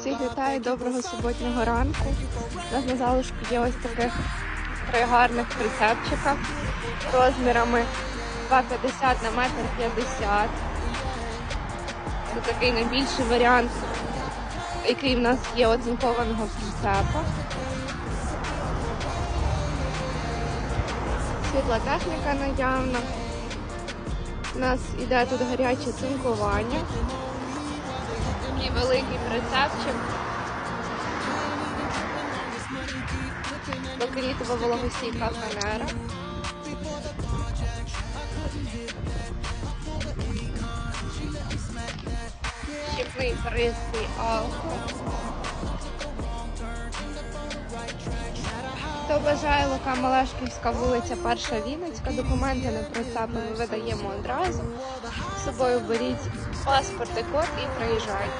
Всіх вітаю, доброго суботнього ранку. У нас на залишку є ось таких три гарних прицепчика розмірами 2,50 на метр 50. Це такий найбільший варіант, який в нас є оцинкованого прицепа. Світла техніка наявна. У нас іде тут гаряче цинкування. Такий великий прицепчик. Покрітова вологостійка фанера. Щепний пристрій алко. Хто бажає Лука Малешківська вулиця Перша Вінницька, документи на прицепи ми видаємо одразу з собою беріть паспорт і код і приїжджайте.